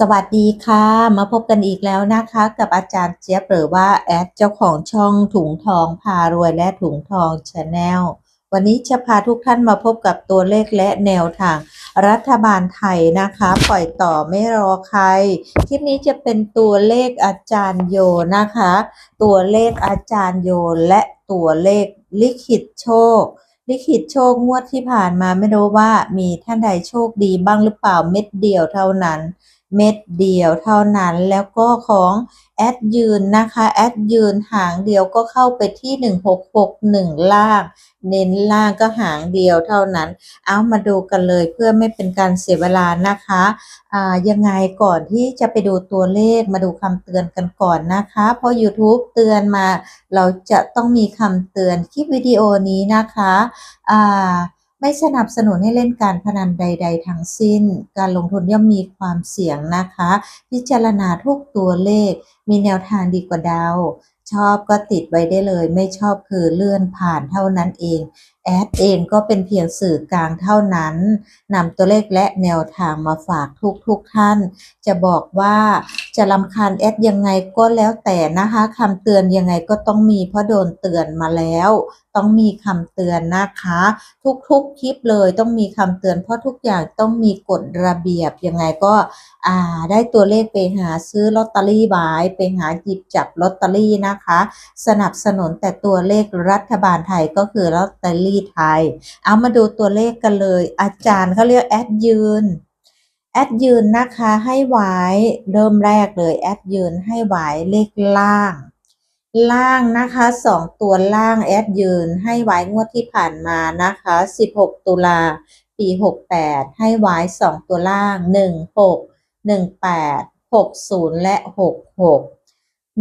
สวัสดีค่ะ มาพบกันอีกแล้วนะคะ กับอาจารย์เจี๊ยบหรือว่าแอดเจ้าของช่องถุงทองพารวยและถุงทองชาแนลวันนี้จะพาทุกท่านมาพบกับตัวเลขและแนวทาง รัฐบาลไทยนะคะ ปล่อยต่อไม่รอใคร คลิปนี้จะเป็นตัวเลขอาจารย์โยนะคะ ตัวเลขอาจารย์โยและตัวเลขลิขิตโชคลิขิตโชคงวดที่ผ่านมาไม่รู้ว่ามีท่านใดโชคดีบ้างหรือเปล่าเม็ดเดียวเท่านั้น เม็ดเดียวเท่านั้นแล้วก็ของแอดยืนนะคะแอดยืนหางเดียวก็เข้าไปที่ 1661 ล่าง เน้นล่างก็หางเดียวเท่านั้น เอามาดูกันเลยเพื่อไม่เป็นการเสียเวลานะคะอ่ายังไงก่อนที่จะไปดูตัวเลขมาดูคำเตือนกันก่อนนะคะ เพราะ YouTube เตือนมา เราจะต้องมีคำเตือนคลิปวิดีโอนี้นะคะอ่า ไม่สนับสนุนให้เล่นการพนันใด ๆ ทั้งสิ้น การลงทุนย่อมมีความเสี่ยงนะคะ พิจารณาทุกตัวเลข มีแนวทางดีกว่าเดาชอบก็ติดไว้ได้เลย ไม่ชอบคือเลื่อนผ่านเท่านั้นเอง แอดเองก็เป็นเพียงสื่อกลางเท่านั้นนำตัวเลขและแนวทางมาฝากทุกๆทท่าน จะบอกว่าจะลำคาญแอดยังไงก็แล้วแต่นะคะคำเตือนยังไงก็ต้องมีเพราะโดนเตือนมาแล้ว ต้องมีคำเตือนนะคะ ทุกๆคลิปเลยต้องมีคำเตือนเพราะทุกอย่างต้องมีกฎระเบียบยังไงก็ อ่าได้ตัวเลขไปหาซื้อลอตเตอรี่บายไปหาหยิบจับลอตเตอรี่นะคะ สนับสนุนแต่ตัวเลขรัฐบาลไทยก็คือลอตเตอรี่ไทย เอามาดูตัวเลขกันเลย อาจารย์เขาเรียกแอดยืนแอดยืนนะคะให้ไว้เริ่มแรกเลยแอดยืนให้ไว้เลขล่าง ล่างนะคะสองตัวล่างแอดยืนให้ไว้งวดที่ผ่านมานะคะ 16 ตุลาปี 68 ให้ไว้สองตัวล่าง 16 18 60และ66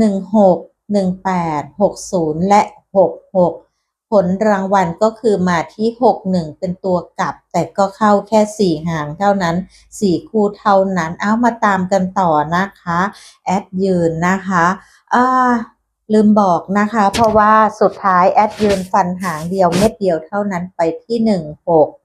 16 18 60และ66ผลรางวัลก็คือมาที่61เป็นตัวกลับ แต่ก็เข้าแค่4หางเท่านั้น4คู่เท่านั้น เอามาตามกันต่อนะคะ แอดยืนนะคะอ่าลืมบอกนะคะ เพราะว่าสุดท้ายแอดยืนฟันหางเดียวเม็ดเดียวเท่านั้นไปที่16 16ห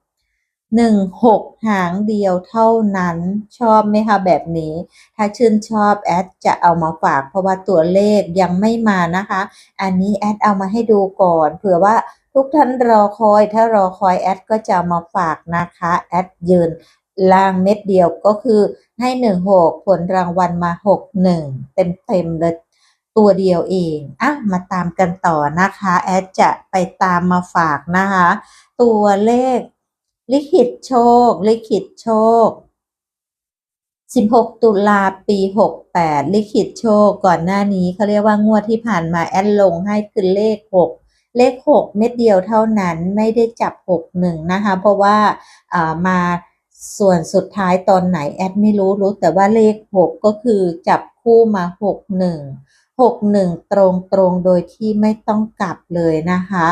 หนึ่งหกหางเดียวเท่านั้นชอบไหมคะแบบนี้ ถ้าชื่นชอบแอดจะเอามาฝากเพราะว่าตัวเลขยังไม่มานะคะ อันนี้แอดเอามาให้ดูก่อนเผื่อว่าทุกท่านรอคอย ถ้ารอคอยแอดก็จะามาฝากนะคะแอดยืนล่างเม็ดเดียวก็คือให้16ผลรางวัลมา61เต็มเต็มเลยตัวเดียวเองอะมาตามกันต่อนะคะ แอดจะไปตามมาฝากนะคะ ตัวเลข ลิขิตโชค ลิขิตโชค 16 ตุลาปี 68 ลิขิตโชค ก่อนหน้านี้เขาเรียกว่างวดที่ผ่านมาแอดลงให้คือเลข 6 เลข 6 เม็ดเดียวเท่านั้นไม่ได้จับ 61 นะคะ เพราะว่าามาส่วนสุดท้ายตอนไหนแอดไม่รู้รู้แต่ว่าเลข 6 ก็คือจับคู่มา 61 61 ตรงตรงๆโดยที่ไม่ต้องกลับเลยนะคะ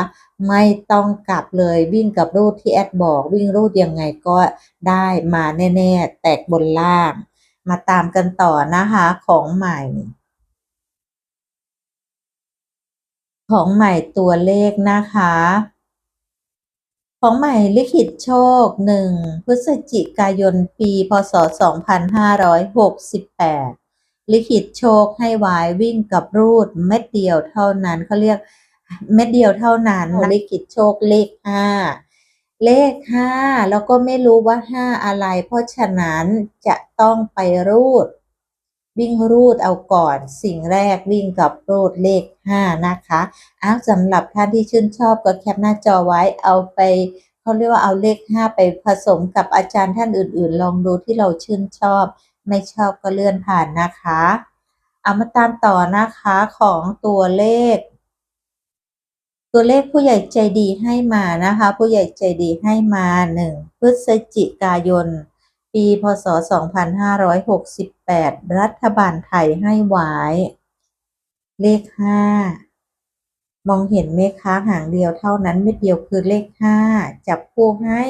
ไม่ต้องกลับเลยวิ่งกับรูดที่แอดบอก วิ่งรูดยังไงก็ได้มาแน่ๆ แตกบนล่าง มาตามกันต่อนะคะของใหม่ ของใหม่ตัวเลขนะคะ ของใหม่ลิขิตโชค 1 พฤศจิกายนปี พศ 2568 ลิขิตโชคให้ไว้วิ่งกับรูดเม็ดเดียวเท่านั้นเขาเรียกเม็ดเดียวเท่านั้นลิขิตโชคเลข5เลข5แล้วก็ไม่รู้ว่า5อะไร เพราะฉะนั้นจะต้องไปรูด วิ่งรูดเอาก่อนสิ่งแรกวิ่งกับรูดเลข5นะคะอ้าวสำหรับท่านที่ชื่นชอบก็แคปหน้าจอไว้เอาไปเขาเรียกว่าเอาเลข5ไปผสมกับอาจารย์ท่านอื่น ๆ ลองดูที่เราชื่นชอบ ไม่ชอบก็เลื่อนผ่านนะคะ เอามาตามต่อนะคะของตัวเลข ตัวเลขผู้ใหญ่ใจดีให้มานะคะ ผู้ใหญ่ใจดีให้มาหนึ่งพฤศจิกายน ปีพศ 2568 รัฐบาลไทยให้ไว้เลข5มองเห็นไหมคะหางเดียวเท่านั้นเม็ดเดียวคือเลข5จับคู่ให้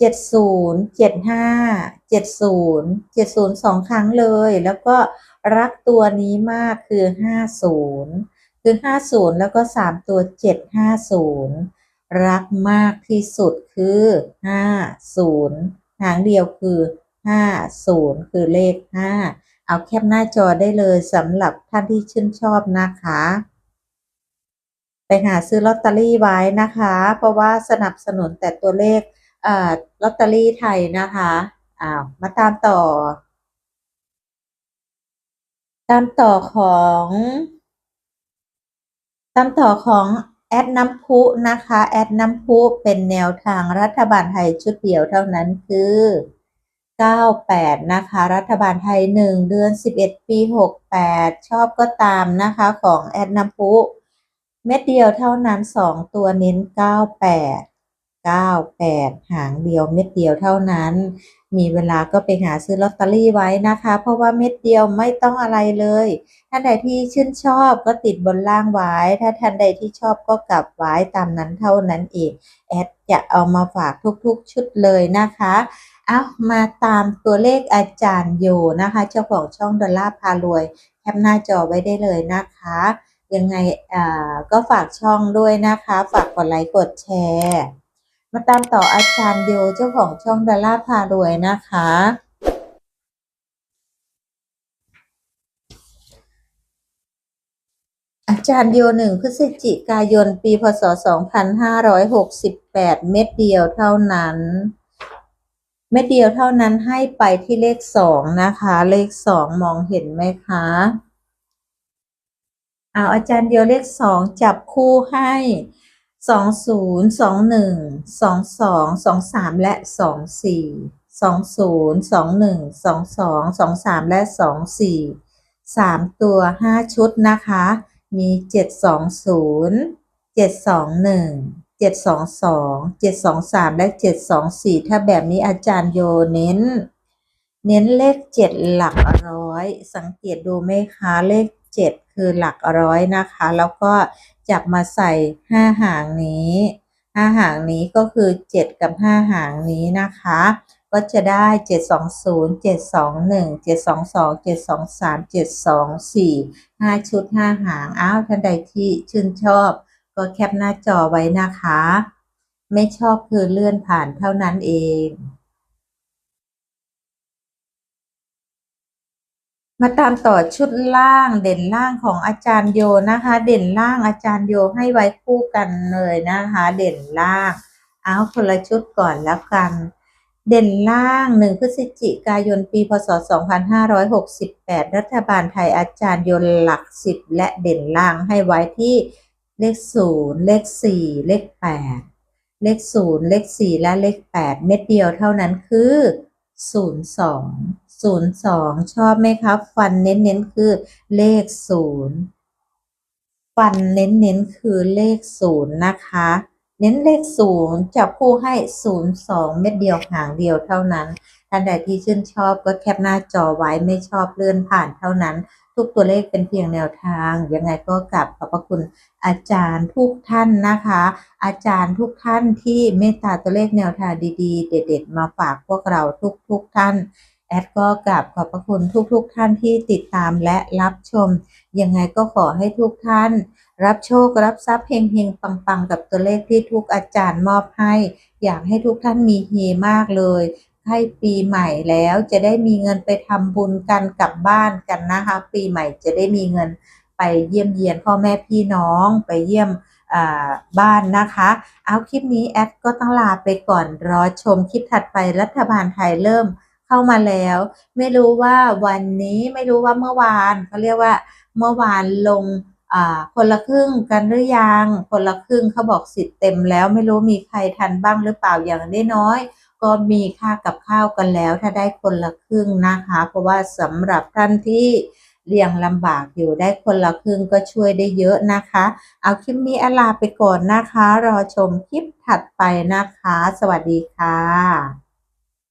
70 75 70 70สองครั้งเลย แล้วก็รักตัวนี้มากคือ50คือ50แล้วก็3ตัว750รักมากที่สุดคือ50หางเดียวคือ50คือเลข5เอาแคปหน้าจอได้เลยสำหรับท่านที่ชื่นชอบนะคะ ไปหาซื้อลอตเตอรี่ไว้นะคะ เพราะว่าสนับสนุนแต่ตัวเลข ลอตเตอรี่ไทยนะคะอ้าวมาตามต่อ ตามต่อของ ตามต่อของแอดน้ำพุนะคะ แอดน้ำพุเป็นแนวทางรัฐบาลไทยชุดเดียวเท่านั้นคือ 98 นะคะ รัฐบาลไทย 1 เดือน 11 ปี 68 ชอบก็ตามนะคะของแอดน้ำพุ เม็ดเดียวเท่านั้น 2 ตัวเน้น 98 98 หางเดียวเม็ดเดียวเท่านั้น มีเวลาก็ไปหาซื้อลอตเตอรี่ไว้นะคะ เพราะว่าเม็ดเดียวไม่ต้องอะไรเลย ท่านใดที่ชื่นชอบก็ติดบนล่างไว้ ถ้าท่านใดที่ชอบก็กลับไว้ตามนั้นเท่านั้นเองแอดจะเอามาฝากทุกๆชุดเลยนะคะเอามาตามตัวเลขอาจารย์โยนะคะ เจ้าของช่องดอลลาร์พารวย แคปหน้าจอไว้ได้เลยนะคะยังไงอ่าก็ฝากช่องด้วยนะคะ ฝากกดไลค์กดแชร์ มาตามต่ออาจารย์โยเจ้าของช่องดอลลาร์พารวยนะคะ อาจารย์โยหนึ่งพฤศจิกายนปีพศ 2568 เม็ดเดียวเท่านั้น เม็ดเดียวเท่านั้นให้ไปที่เลขสองนะคะ เลขสองมองเห็นไหมคะเอาอาจารย์เดียวเลขสองจับคู่ให้ สองศูนย์สองหนึ่งสองสองสองสามและสองสี่สองศูนย์สองหนึ่งสองสองสองสามและสองสี่สามตัวห้าชุดนะคะ มีเจ็ดสองศูนย์เจ็ดสองหนึ่งเจ็ดสองสองเจ็ดสองสามและเจ็ดสองสี่ถ้าแบบนี้อาจารย์โยเน้น เน้นเลขเจ็ดหลักร้อย สังเกตดูไหมคะเลข เจ็ดคือหลักร้อยนะคะ แล้วก็จับมาใส่ห้าหางนี้ห้าหางนี้ก็คือเจ็ดกับห้าหางนี้นะคะ ก็จะได้เจ็ดสองศูนย์เจ็ดสองหนึ่งเจ็ดสองสองเจ็ดสองสามเจ็ดสองสี่ห้าชุดห้าหาง อ้าวท่านใดที่ชื่นชอบ ก็แคปหน้าจอไว้นะคะ ไม่ชอบคือเลื่อนผ่านเท่านั้นเอง มาตามต่อชุดล่างเด่นล่างของอาจารย์โยนะคะ เด่นล่างอาจารย์โยให้ไว้คู่กันเลยนะคะ เด่นล่างเอาคนละชุดก่อนแล้วกัน เด่นล่างหนึ่งพฤศจิกายนปี พศ 2568 รัฐบาลไทยอาจารย์โยนหลักสิบและเด่นล่างให้ไว้ที่เลขศูนย์เลขสี่เลขแปดเลขศูนย์เลขสี่และเลขแปดเม็ดเดียวเท่านั้นคือศูนย์สอง ศูนย์สองชอบไหมครับ ฟันเน้นๆคือเลขศูนย์ฟันเน้นๆคือเลขศูนย์นะคะ เน้นเลขศูนย์จับคู่ให้ศูนย์สองเม็ดเดียวหางเดียวเท่านั้นท่านใดที่ชื่นชอบก็แคปหน้าจอไว้ไม่ชอบเลื่อนผ่านเท่านั้น ทุกตัวเลขเป็นเพียงแนวทาง ยังไงก็กลับขอบพระคุณอาจารย์ทุกท่านนะคะ อาจารย์ทุกท่านที่เมตตาตัวเลขแนวทางดีๆ เด็ด ๆ มาฝากพวกเราทุกๆท่าน แอดก็กราบขอบพระคุณทุกๆท่านที่ติดตามและรับชม ยังไงก็ขอให้ทุกท่าน รับโชครับทรัพย์เฮงเฮงปังปังๆ กับตัวเลขที่ทุกอาจารย์มอบให้ อยากให้ทุกท่านมีเฮมากเลยให้ปีใหม่แล้วจะได้มีเงินไปทำบุญกันกลับบ้านกันนะคะ ปีใหม่จะได้มีเงินไปเยี่ยมเยียนพ่อแม่พี่น้องไปเยี่ยมบ้านนะคะ เอาคลิปนี้แอดก็ต้องลาไปก่อนรอชมคลิปถัดไปรัฐบาลไทยเริ่ม เข้ามาแล้ว ไม่รู้ว่าวันนี้ไม่รู้ว่าเมื่อวานเขาเรียกว่าเมื่อวานลงคนละครึ่งกันหรือยัง คนละครึ่งเขาบอกสิทธิ์เต็มแล้ว ไม่รู้มีใครทันบ้างหรือเปล่าอย่างน้อย ก็มีค่ากับข้าวกันแล้ว ถ้าได้คนละครึ่งนะคะ เพราะว่าสำหรับท่านที่เลี้ยงลำบากอยู่ได้คนละครึ่งก็ช่วยได้เยอะนะคะ เอาคลิปนี้อลาไปก่อนนะคะ รอชมคลิปถัดไปนะคะ สวัสดีค่ะ